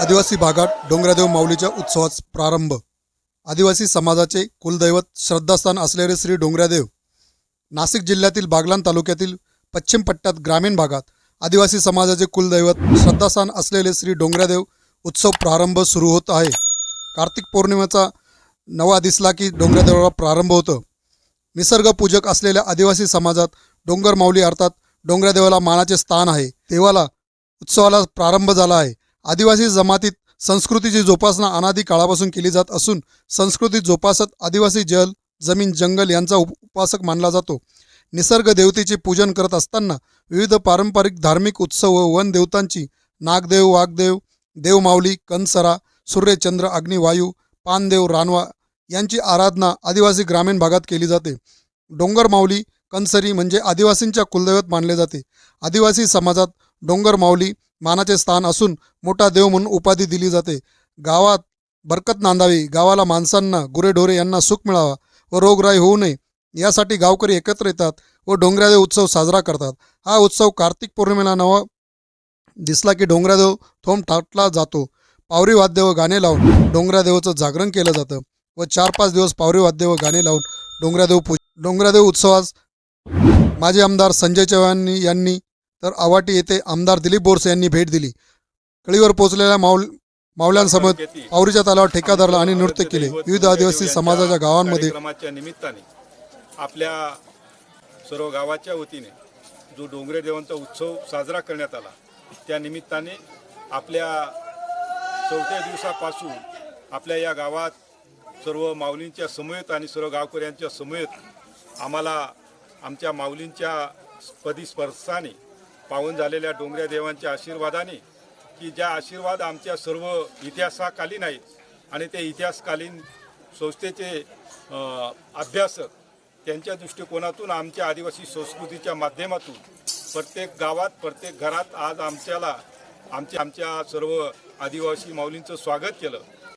आदिवासी भागात डोंगरादेव माऊलीच्या उत्सवास प्रारंभ. आदिवासी समाजाचे कुलदैवत श्रद्धास्थान असलेले श्री डोंगरादेव नाशिक जिल्ह्यातील बागलान तालुक्यातील पश्चिम पट्ट्यात ग्रामीण भागात आदिवासी समाजाचे कुलदैवत श्रद्धास्थान असलेले श्री डोंगरादेव उत्सव प्रारंभ सुरू होत आहे. कार्तिक पौर्णिमेचा नवा दिसला की डोंगरादेवाला प्रारंभ होतं. निसर्गपूजक असलेल्या आदिवासी समाजात डोंगर माऊली अर्थात डोंगरादेवाला मानाचे स्थान आहे. देवाला उत्सवाला प्रारंभ झाला आहे. आदिवासी जमातीत संस्कृतीची जोपासना अनादी काळापासून केली जात असून संस्कृती जोपासत आदिवासी जल जमीन जंगल यांचा उप- उपासक मानला जातो. निसर्ग देवतेचे पूजन करत असताना विविध पारंपरिक धार्मिक उत्सव व वन देवतांची नागदेव वाघदेव देवमाऊली कंसरा सूर्यचंद्र अग्निवायू पानदेव रानवा यांची आराधना आदिवासी ग्रामीण भागात केली जाते. डोंगरमाऊली कंसरी म्हणजे आदिवासींच्या कुलदैवत मानले जाते. आदिवासी समाजात डोंगरमाऊली मानाचे स्थान असून मोठा देव म्हणून उपाधी दिली जाते. गावात बरकत नांदावी गावाला माणसांना गुरेढोरे यांना सुख मिळावा व रोगराई होऊ नये यासाठी गावकरी एकत्र येतात व डोंगरादेव उत्सव साजरा करतात. हा उत्सव कार्तिक पौर्णिमेला नवा दिसला की डोंगरादेव थोम थाटला जातो. पावरी वाद्य व गाणे लावून डोंगरादेवाचं जागरण केलं जातं व चार पाच दिवस पावरी वाद्य व गाणे लावून डोंगरादेव पूज डोंगरादेव उत्सवास माजी आमदार संजय चव्हाण यांनी तर आवाटी येथे आमदार दिलीप बोरसे यांनी भेट दिली. कळीवर पोहोचलेल्या माऊल माऊल्यांसमोर आवरीच्या तालावर ठेका धरला आणि नृत्य केले. विविध आदिवासी समाजाच्या गावांमध्ये निमित्ताने आपल्या सर्व गावाच्या वतीने जो डोंगरे देवांचा उत्सव साजरा करण्यात आला त्या निमित्ताने आपल्या चौथ्या दिवसापासून आपल्या या गावात सर्व माऊलींच्या समवेत आणि सर्व गावकऱ्यांच्या समवेत आम्हाला आमच्या माऊलींच्या पदी स्पर्शाने पावन झालेल्या डोंगऱ्या देवांच्या आशीर्वादाने की ज्या आशीर्वाद आमच्या सर्व इतिहासाकालीन आहेत आणि ते इतिहासकालीन संस्थेचे अभ्यासक त्यांच्या दृष्टिकोनातून आमच्या आदिवासी संस्कृतीच्या माध्यमातून प्रत्येक गावात प्रत्येक घरात आज आमच्याला आमच्या आमच्या सर्व आदिवासी माऊलींचं स्वागत केलं.